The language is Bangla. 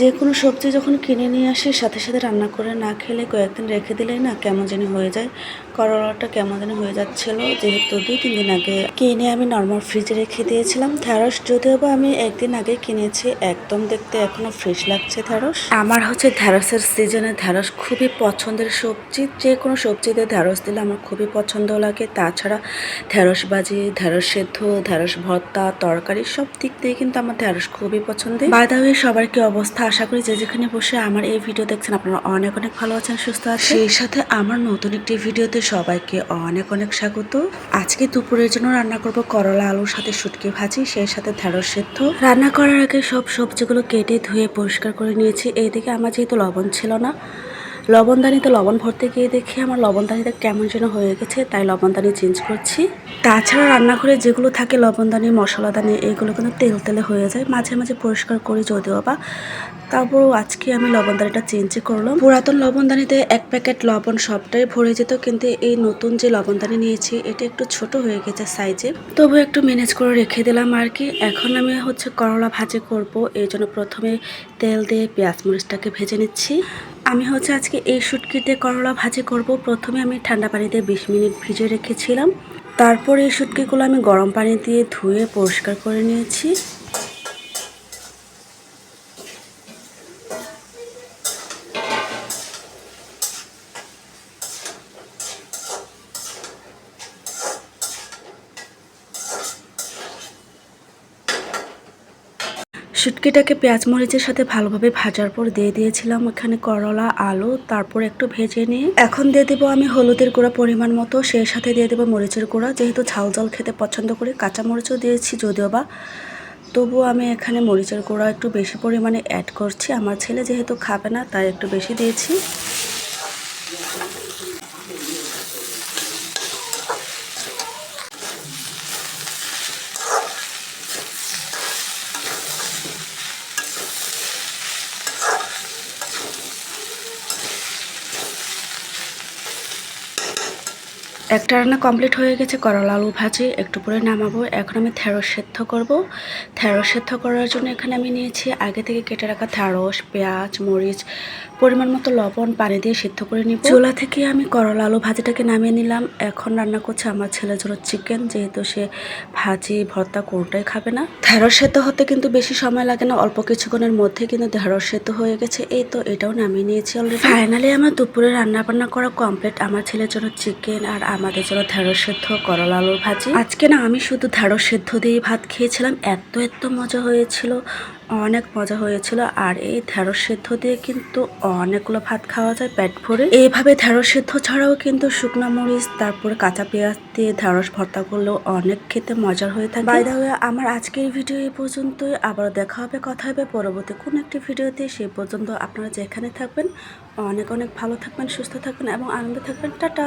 যে কোনো সবজি যখন কিনে নিয়ে আসি, সাথে সাথে রান্না করে না খেলে কয়েকদিন রেখে দিলেই না কেমন জানি হয়ে যায়। করলাটা কেমন জানি হয়ে যাচ্ছিল। যেহেতু দুই, তিন দিন আগে কিনে আমি নর্মাল ফ্রিজে রেখে দিয়েছিলাম। ঢ্যাঁড়স যদিও বা আমি একদিন আগে কিনেছি, একদম দেখতে এখনও ফ্রেশ লাগছে ঢ্যাঁড়স আমার হচ্ছে ঢ্যাঁড়সের সিজনে ঢ্যাঁড়স খুবই পছন্দের সবজি। যে কোনো সবজিতে ঢ্যাঁড়স দিলে আমার খুবই পছন্দ লাগে। তাছাড়া ঢ্যাঁড়স ভাজি ঢ্যাঁড়স সেদ্ধ ঢ্যাঁড়স ভর্তা, তরকারি সব দিক দিয়ে কিন্তু আমার ঢ্যাঁড়স খুবই পছন্দের। বাধা হয়ে সবার কি অবস্থা? আশা করি যে যেখানে বসে আমার এই ভিডিও দেখছেন, আপনারা অনেক অনেক ভালো আছেন, সুস্থ আছেন। সেই সাথে আমার নতুন একটি ভিডিওতে সবাইকে অনেক অনেক স্বাগত। আজকে দুপুরের জন্য রান্না করব করলা আলুর সাথে শুটকি ভাজি, সেই সাথে ঢেঁড়স সেদ্ধ। রান্না করার আগে সব সবজিগুলো কেটে ধুয়ে পরিষ্কার করে নিয়েছি। এইদিকে আমার যেহেতু লবণ ছিল না লবণদানিতে লবণ ভরতে গিয়ে দেখি আমার লবণদানিতে কেমন যেন হয়ে গেছে, তাই লবণদানি চেঞ্জ করছি। তাছাড়া রান্নাঘরে যেগুলো থাকে লবণদানি, মশলাদানি এইগুলো কিন্তু তেল তেলে হয়ে যায়। মাঝে মাঝে পরিষ্কার করি যদিও বা। তারপরও আজকে আমি লবণদানিটা চেঞ্জ করলাম। পুরাতন লবণদানিতে এক প্যাকেট লবণ সবটাই ভরে যেত, কিন্তু এই নতুন যে লবণদানি নিয়েছি, এটা একটু ছোট হয়ে গেছে সাইজে তবু একটু ম্যানেজ করে রেখে দিলাম আর কি। এখন আমি হচ্ছে করলা ভাজি করব, এই জন্য প্রথমে তেল দিয়ে পেঁয়াজ মরিচটাকে ভেজে নিচ্ছি। আমি হচ্ছে আজকে এই শুটকিতে করলা ভাজি করব। প্রথমে আমি ঠান্ডা পানিতে বিশ মিনিট ভিজে রেখেছিলাম। তারপর এই শুটকিগুলো আমি গরম পানি দিয়ে ধুয়ে পরিষ্কার করে নিয়েছি। শুটকিটাকে পেঁয়াজ মরিচের সাথে ভালোভাবে ভাজার পর দিয়ে দিয়েছিলাম এখানে করলা, আলু, তারপর একটু ভেজে নিয়ে। এখন দিয়ে দেবো আমি হলুদের গুঁড়া পরিমাণ মতো, সেই সাথে দিয়ে দেবো মরিচের গুঁড়া। যেহেতু ঝাল জল খেতে পছন্দ করি, কাঁচা মরিচও দিয়েছি যদিও বা। তবু আমি এখানে মরিচের গুঁড়া একটু বেশি পরিমাণে অ্যাড করছি। আমার ছেলে যেহেতু খাবে না, তাই একটু বেশি দিয়েছি। একটা রান্না কমপ্লিট হয়ে গেছে, করলা, আলু ভাজি, একটু পরে নামাবো। এখন আমি ঢেঁড়স সেদ্ধ করব। ঢেঁড়স সেদ্ধ করার জন্য এখানে আমি নিয়েছি আগে থেকে কেটে রাখা ঢেঁড়স, পেঁয়াজ, মরিচ, পরিমাণ মতো লবণ, পানি দিয়ে সিদ্ধ করে নিব। চুলা থেকে আমি করলা, আলু ভাজিটাকে নামিয়ে নিলাম। এখন রান্না করছে আমার ছেলের জন্য চিকেন যেহেতু সে ভাজি, ভর্তা, কোনটাই খাবে না। ঢেঁড়স সেদ্ধ হতে কিন্তু বেশি সময় লাগে না, অল্প কিছুক্ষণের মধ্যে কিন্তু ঢেঁড়স সেদ্ধ হয়ে গেছে। এই তো এটাও নামিয়ে নিয়েছি অলরেডি ফাইনালি আমার দুপুরে রান্না বান্না করা কমপ্লিট আমার ছেলের জন্য চিকেন আর আমাদের জন্য ঢেঁড়স সেদ্ধ, করলা আলুর ভাজি। আজকে না আমি শুধু ঢেঁড়স সেদ্ধ দিয়ে ভাত খেয়েছিলাম। এত এত মজা হয়েছিল, অনেক মজা হয়েছিল। আর এই ঢেঁড়স সেদ্ধ দিয়ে কিন্তু অনেকগুলো ভাত খাওয়া যায় পেট ভরে। এইভাবে ঢেঁড়স সেদ্ধ ছাড়াও কিন্তু শুকনো মরিচ, তারপরে কাঁচা পেঁয়াজ দিয়ে ঢেঁড়স ভর্তা করলেও অনেক খেতে মজার হয়ে থাকে। বাইরে আমার আজকের ভিডিও এই পর্যন্তই। আবার দেখা হবে, কথা হবে পরবর্তী কোন একটি ভিডিওতে সেই পর্যন্ত আপনারা যেখানে থাকবেন, অনেক অনেক ভালো থাকবেন, সুস্থ থাকবেন এবং আনন্দে থাকবেন। টাটা!